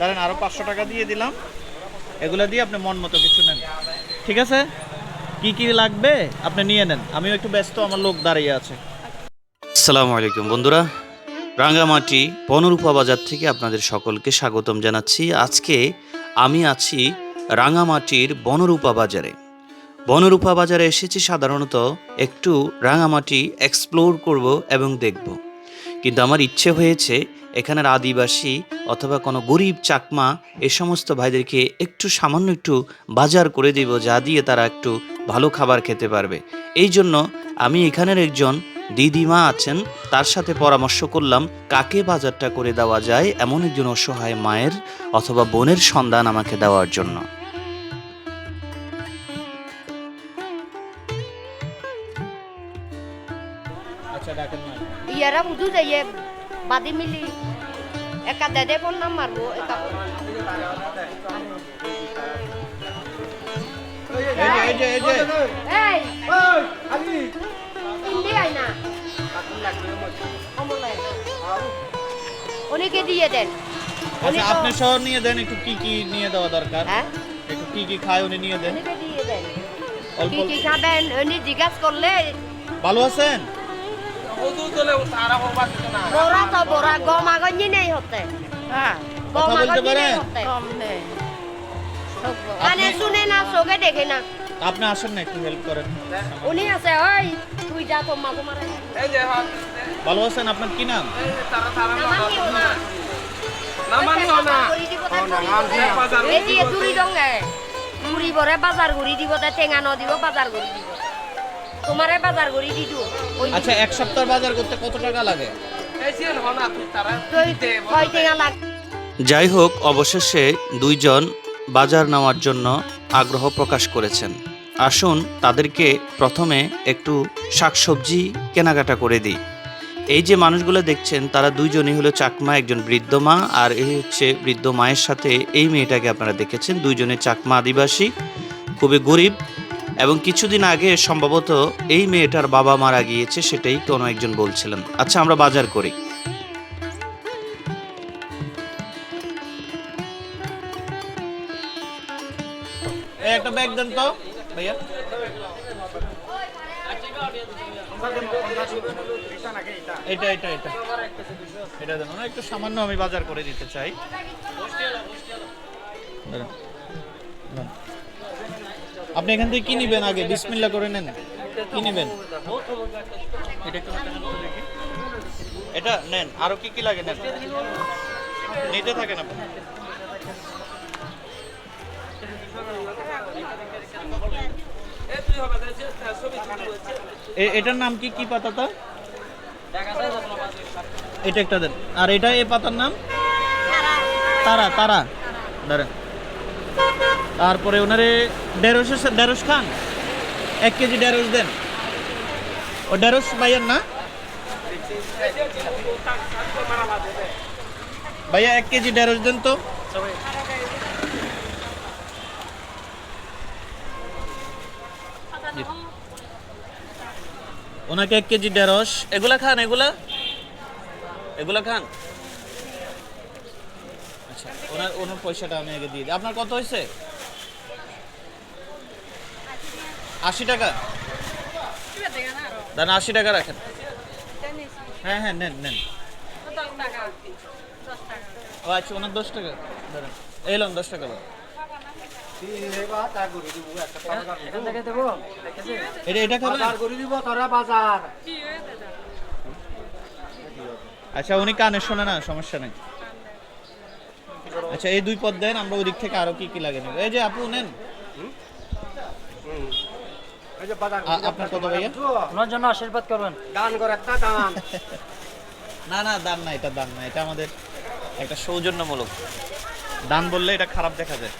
ধরেন আরও পাঁচশো টাকা দিয়ে দিলাম। এগুলা দিয়ে আপনি মন মতো কিছু নেন। ঠিক আছে? কি কি লাগবে আপনি নিয়ে নেন। আমিও একটু ব্যস্ত, আমার লোক দাঁড়িয়ে আছে। আসসালামু আলাইকুম বন্ধুরা। রাঙ্গামাটি বনরূপা বাজার থেকে আপনাদের সকলকে স্বাগতম জানাচ্ছি। আজকে আমি আছি রাঙ্গামাটির বনরূপা বাজারে। বনরূপা বাজারে এসেছি সাধারণত একটু রাঙামাটি এক্সপ্লোর করব এবং দেখব। কিন্তু আমার ইচ্ছে হয়েছে এখানের আদিবাসী অথবা কোনো গরিব চাকমা এ সমস্ত ভাইদেরকে একটু সামান্য একটু বাজার করে দিব যা দিয়ে তারা একটু ভালো খাবার খেতে পারবে। এই জন্য আমি এখানের একজন দিদিমা আছেন তার সাথে পরামর্শ করলাম কাকে বাজারটা করে দেওয়া যায় এমন একজন অসহায় মায়ের অথবা বোনের সন্ধান আমাকে দেওয়ার জন্য। আচ্ছা ডাকেন ইয়ারা বুঝু যে ইয়ে বাদি মিলি একা দেদে ফোন নাম মারবো একা অনেকে দিয়ে দেন। আচ্ছা আপনি সহ নিয়ে দেন একটু কি কি নিয়ে দেওয়া দরকার? হ্যাঁ? একটু কি কি খায় উনি নিয়ে দেন। অল্প কি কি খাবেন উনি জিজ্ঞাসা করলে ভালো আছেন? বড়া তো বড়া গম আগঞ্জি নেই হতে হ্যাঁ গম আগঞ্জি নেই হতে আপনি- শুনে না চোখে দেখে না। আপনি আসেন না একটু হেল্প করেন। উনি আছে ওই তুই যা তো মাঝে মারে ভালো আছেন? আপনার কি নাম? না না এই যে ডঙ্গে ঘুরি বরে বাজার ঘুরি দিব তাই টেঙা ন দিব বাজার ঘুরি দিব। তোমারে বাজার দি আচ্ছা এক সপ্তাহ বাজার করতে কত টাকা লাগে? কয় টেঙা লাগ। যাই হোক অবশেষে দুইজন বাজার নেওয়ার জন্য আগ্রহ প্রকাশ করেছেন। আসুন তাদেরকে প্রথমে একটু শাকসবজি কেনাকাটা করে দিই। এই যে মানুষগুলো দেখছেন তারা দুইজনই হলো চাকমা একজন বৃদ্ধ মা আর এই হচ্ছে বৃদ্ধ মায়ের সাথে এই মেয়েটাকে আপনারা দেখেছেন। দুইজনে চাকমা আদিবাসী খুবই গরিব এবং কিছুদিন আগে সম্ভবত এই মেয়েটার বাবা মারা গিয়েছে সেটাই কোনো একজন বলছিলেন। আচ্ছা আমরা বাজার করি। সামান্য আমি বাজার করে দিতে চাই। আপনি এখান থেকে কি নিবেন আগে? বিসমিল্লা করে নেন। কি নিবেন? এটা নেন। আরও কি কি লাগে নেন? নিতে থাকেন আপনি। এ- এটার নাম কি? কি পাতাটা এটা একটা দেন। আর এটা এই পাতার নাম? তারা। তারা। দাঁড়ান। তারপরে ওনারে ঢেঁড়স আছে- ঢেঁড়স খান। এক কেজি ঢেঁড়স দেন। ও ঢেঁড়স ভাইয়ার না? ভাইয়া, এক কেজি ঢেঁড়স দেন তো। ওনাকে এক কেজি ঢেঁড়স। এগুলা খান, এগুলা? এগুলা খান? আচ্ছা ওনার ওনার পয়সাটা আমি আগে দিয়ে দিই। আপনার কত হয়েছে? আশি টাকা। দাঁড়ান আশি টাকা রাখেন। হ্যাঁ হ্যাঁ নেন নেন। ও আচ্ছা ওনার দশ টাকা। দাঁড়ান। এলাম দশ টাকা আচ্ছা উনি কানে শোনে না, সমস্যা নেই। আচ্ছা এই দুই পদ দেন, আমরা ওই দিক থেকে আরও কি কি লাগে নেব? এই যে আপু, নেন। আপনার কত ভাইয়া? ওনার জন্য আশীর্বাদ করবেন। না না দান না এটা দান না এটা আমাদের একটা সৌজন্যমূলক। দান বললে এটা খারাপ দেখা যায়।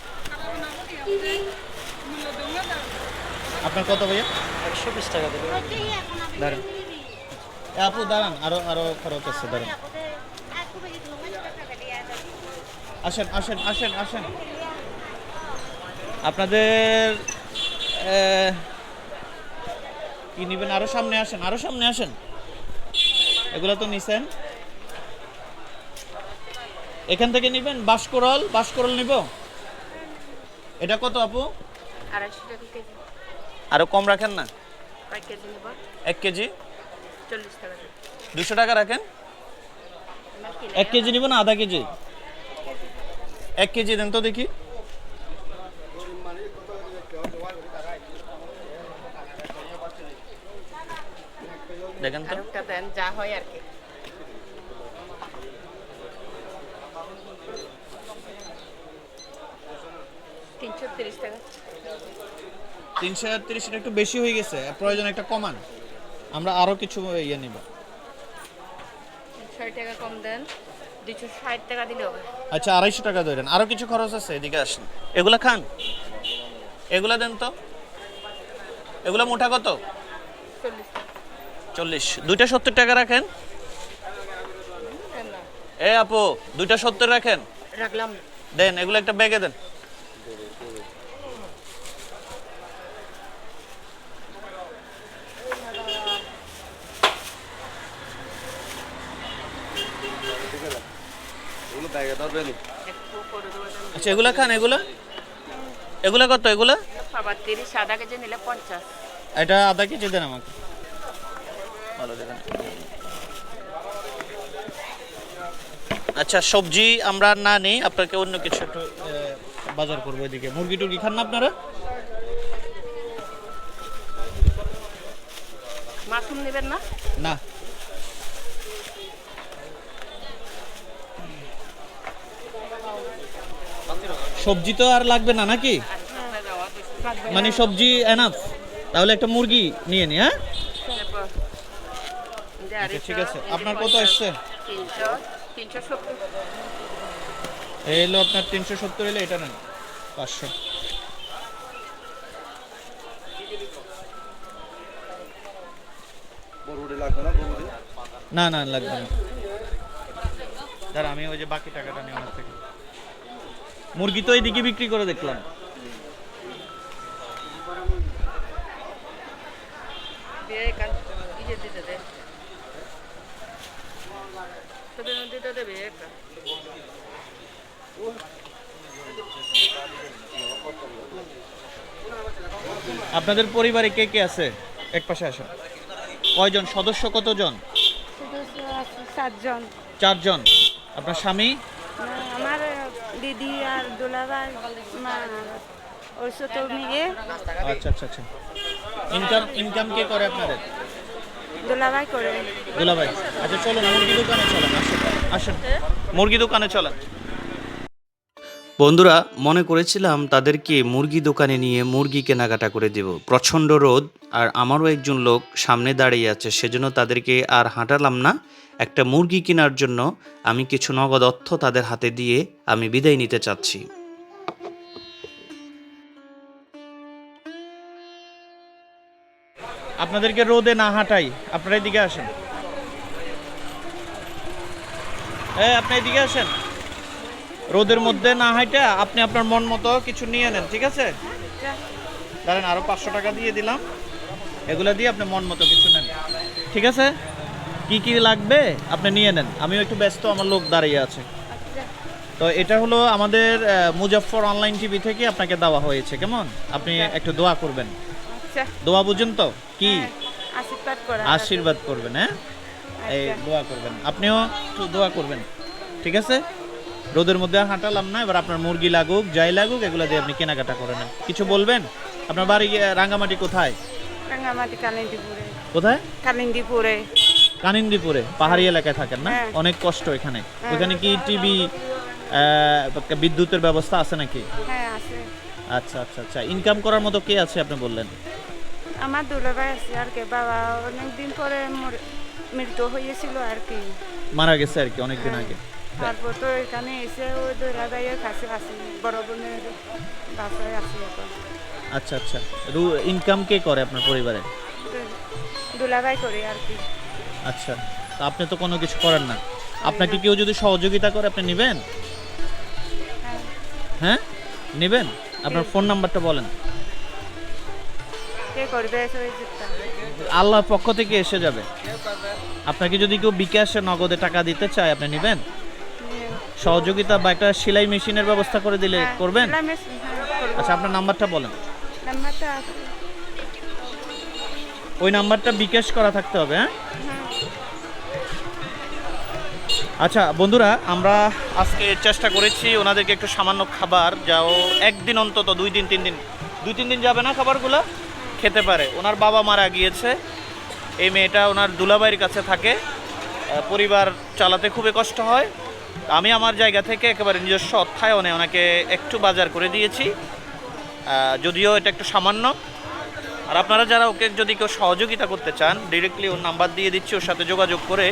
আপনার কত ভাইয়া? একশো বিশ টাকা দেবে। দাঁড়ান। এ আপু দাঁড়ান আরও আরও খরচ আছে দাঁড়ান। আসেন আসেন আসেন আসেন। আপনাদের কি নিবেন? আরও সামনে আসেন আরও সামনে আসেন। এগুলো তো নিছেন। এখান থেকে নেবেন? বাসকরল বাসকরল নিব। এটা কত আপু? আরও কম রাখেন না? কয় কেজি নেব? এক কেজি। দুশো টাকা রাখেন? এক কেজি নিব না? আধা কেজি? এক কেজি দেন তো দেখি। দেখেন তো। দেন যা হয় আর কি। তিনশো তিরিশ টাকা। তিনশো তিরিশ এটা একটু বেশি হয়ে গেছে প্রয়োজন একটা কমান। আমরা আরও কিছু ইয়ে নিব। টাকা কম দেন দুশো ষাট টাকা দিলে হবে। আচ্ছা আড়াইশো টাকা ধরেন আরও কিছু খরচ আছে এদিকে আসেন। এগুলা খান। এগুলা দেন তো। এগুলা মোটা কত? চল্লিশ চল্লিশ। দুইটা সত্তর টাকা রাখেন? এ আপু দুইটা সত্তর রাখেন? রাখলাম। দেন এগুলো একটা ব্যাগে দেন। আচ্ছা এগুলা খান এগুলা? এগুলা কত এগুলা? আধা কেজি নিলে পঞ্চাশ। এটা আধা কেজি দেন আমাকে। আচ্ছা সবজি আমরা না নেই আপনাকে অন্য কিছু একটু বাজার করব এদিকে। মুরগি টুরগি খান না আপনারা? মাশরুম নেবেন না? না। সবজি তো আর লাগবে না নাকি? মানে সবজি এনাফ তাহলে একটা মুরগি নিয়ে নি হ্যাঁ? আচ্ছা, ঠিক আছে। আপনার কত আসছে? এই হলো আপনার তিনশো সত্তর এলে এটা নেন পাঁচশো। না না লাগবে না। দাঁড়া আমি ওই যে বাকি টাকাটা নিয়ে ওনার থেকে। মুরগি তো এইদিকে বিক্রি করে দেখলাম। দিয়ে দেবে আপনাদের পরিবারে কে কে আছে? এক পাশে আসো। কয়জন? সদস্য কতজন? সদস্য আছে সাতজন। চারজন। আপনার স্বামী? আমার দিদি আর দুলাভাই মা ওর মেয়ে। আচ্ছা আচ্ছা আচ্ছা। ইনকাম ইনকাম কে করে আপনাদের? দুলাভাই দুলাভাই। আচ্ছা চলুন মুরগি দোকানে চলেন মুরগি দোকানে চলেন বন্ধুরা, মনে করেছিলাম তাদেরকে মুরগি দোকানে নিয়ে মুরগি কেনাকাটা করে দেব। প্রচণ্ড রোদ, আর আমারও একজন লোক সামনে দাঁড়িয়ে আছে, সেজন্য তাদেরকে আর হাঁটালাম না। একটা মুরগি কেনার জন্য আমি কিছু নগদ অর্থ তাদের হাতে দিয়ে আমি বিদায় নিতে চাচ্ছি। আপনাদেরকে রোদে না হাঁটাই। আপনারা এদিকে আসেন। এই আপনি এদিকে আসেন। রোদের মধ্যে না হাঁটা আপনি আপনার মন মতো কিছু নিয়ে নেন ঠিক আছে? দাঁড়ান আরও পাঁচশো টাকা দিয়ে দিলাম। এগুলো দিয়ে আপনি মন মতো কিছু নেন। ঠিক আছে? কি কি লাগবে আপনি নিয়ে নেন। আমিও একটু ব্যস্ত আমার লোক দাঁড়িয়ে আছে। তো এটা হলো আমাদের আহ, মুজাফফর অনলাইন টিভি থেকে আপনাকে দেওয়া হয়েছে কেমন? আপনি একটু দোয়া করবেন। আচ্ছা দোয়া বুঝুন তো? কি? হ্যাঁ, আশীর্বাদ করা আশীর্বাদ করবেন হ্যাঁ? এই দোয়া করবেন। আপনিও একটু দোয়া করবেন ঠিক আছে? রোদের মধ্যে আর হাঁটালাম না এবার আপনার মুরগি লাগুক যাই লাগুক এগুলো দিয়ে আপনি কেনাকাটা করে নেন। কিছু বলবেন? আপনার বাড়ি রাঙ্গামাটি কোথায়? রাঙ্গামাটি কালিন্দিপুরে। কোথায়? কালিন্দিপুরে। কানিন্দিপুরে পাহাড়ি এলাকায় থাকেন না? হ্যাঁ। অনেক কষ্ট এখানে। ওখানে কি টিভি বিদ্যুতের ব্যবস্থা আছে নাকি? হ্যাঁ আছে। আচ্ছা আচ্ছা আচ্ছা। ইনকাম করার মতো কে আছে আপনি বললেন? আমার দুলাভাই আছে আর কি বাবা অনেক দিন পরে মৃত্যু হয়েছিল আর কি। মারা গেছে আর কি অনেক দিন আগে। তারপর তো এখানে এসে ওই দুলাভাইয়ের কাছে আছে বড় বোনের বাসায় আছে এখন। আচ্ছা আচ্ছা। ইনকাম কে করে আপনার পরিবারে? দুলাভাই করে আর কি। আচ্ছা তা আপনি তো কোনো কিছু করেন না। আপনাকে কেউ যদি সহযোগিতা করে আপনি নেবেন? হ্যাঁ। হ্যাঁ? নেবেন? আপনার ফোন নাম্বারটা বলেন। আল্লাহর পক্ষ থেকে এসে যাবে। আপনাকে যদি কেউ বিকাশে নগদে টাকা দিতে চায় আপনি নেবেন? সহযোগিতা বা একটা সেলাই মেশিনের ব্যবস্থা করে দিলে হ্যাঁ, করবেন? হ্যাঁ। আচ্ছা আপনার নাম্বারটা বলেন। ওই নাম্বারটা বিকাশ করা থাকতে হবে হ্যাঁ। আচ্ছা বন্ধুরা, আমরা আজকে চেষ্টা করেছি ওনাদেরকে একটু সামান্য খাবার, যাও একদিন অন্তত, দুই দিন, তিন দিন। দুই, তিন দিন যাবে না খাবারগুলো? খেতে পারে। ওনার বাবা মারা গিয়েছে। এই মেয়েটা ওনার দুলাবাইয়ের কাছে থাকে। পরিবার চালাতে খুবই কষ্ট হয়। আমি আমার জায়গা থেকে একেবারে নিজস্ব অর্থায়নে ওনাকে একটু বাজার করে দিয়েছি। যদিও এটা একটু সামান্য আর আপনারা যারা ওকে যদি কেউ সহযোগিতা করতে চান ডিরেক্টলি ওর নাম্বার দিয়ে দিচ্ছি ওর সাথে যোগাযোগ করে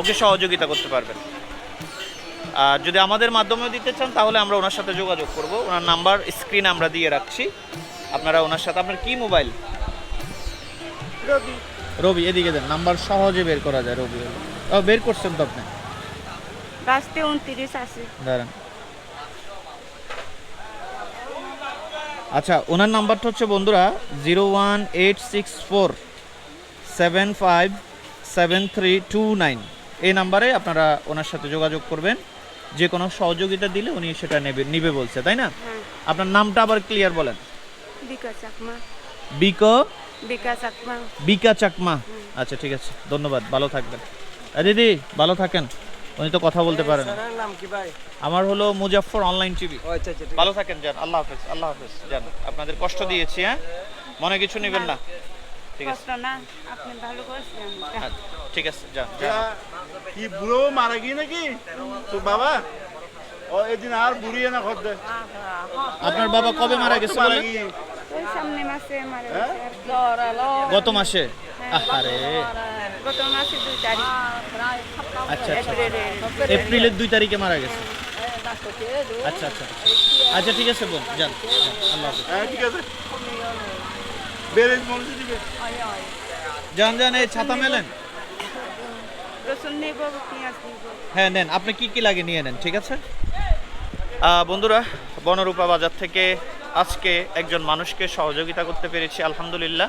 ওকে সহযোগিতা করতে পারবেন। আর যদি আমাদের মাধ্যমেও দিতে চান তাহলে আমরা ওনার সাথে যোগাযোগ করব। ওনার নাম্বার স্ক্রিনে আমরা দিয়ে রাখছি। আপনারা ওনার সাথে আপনার কি মোবাইল রবি। রবি এদিকে দেন। নাম্বার সহজে বের করা যায় রবি ও বের করছেন তো আপনি? রাস্তে উনত্রিশ আছে। দাঁড়ান। আচ্ছা ওনার নাম্বারটা হচ্ছে বন্ধুরা zero one eight six four seven five seven three two nine. এই নাম্বারে আপনারা ওনার সাথে যোগাযোগ করবেন। যে কোনো সহযোগিতা দিলে উনি সেটা নেবে নিবে বলছে তাই না? হ্যাঁ। আপনার নামটা আবার ক্লিয়ার বলেন। বিক? চাকমা বিকা চাকমা। আচ্ছা ঠিক আছে। ধন্যবাদ ভালো থাকবেন। দিদি ভালো থাকেন। উনি তো কথা বলতে পারেন। নাম কি ভাই? আমার হলো মুজাফফর অনলাইন টিভি। আচ্ছা আচ্ছা ভালো থাকেন যান। আল্লাহ হাফেজ আল্লাহ হাফেজ যান। আপনাদের কষ্ট দিয়েছি হ্যাঁ? মনে কিছু নেবেন না? ঠিক আছে। কষ্ট না আপনি ভালো করছেন। আচ্ছা, ঠিক আছে যান কি বুড়ো মারা গিয়ে নাকি? তোর বাবা? ও এদিন আর বুড়িয়ে না খদ্দে আপনার বাবা কবে মারা গেছে মারা বলেন? গিয়ে। সামনে মাসে মারা হ্যাঁ? গেছে গত মাসে? আরে গত মাসে দুই তারিখ। আচ্ছা আচ্ছা। এপ্রিলের দুই তারিখে মারা গেছে? আচ্ছা আচ্ছা আচ্ছা। ঠিক আছে বোন যান যান, আল্লাহ হ্যাঁ ঠিক আছে। যান যান এই ছাতা মেলেন। হ্যাঁ নেন আপনি কি কি লাগে নিয়ে নেন ঠিক আছে? বন্ধুরা বনরূপা বাজার থেকে আজকে একজন মানুষকে সহযোগিতা করতে পেরেছি আলহামদুলিল্লাহ।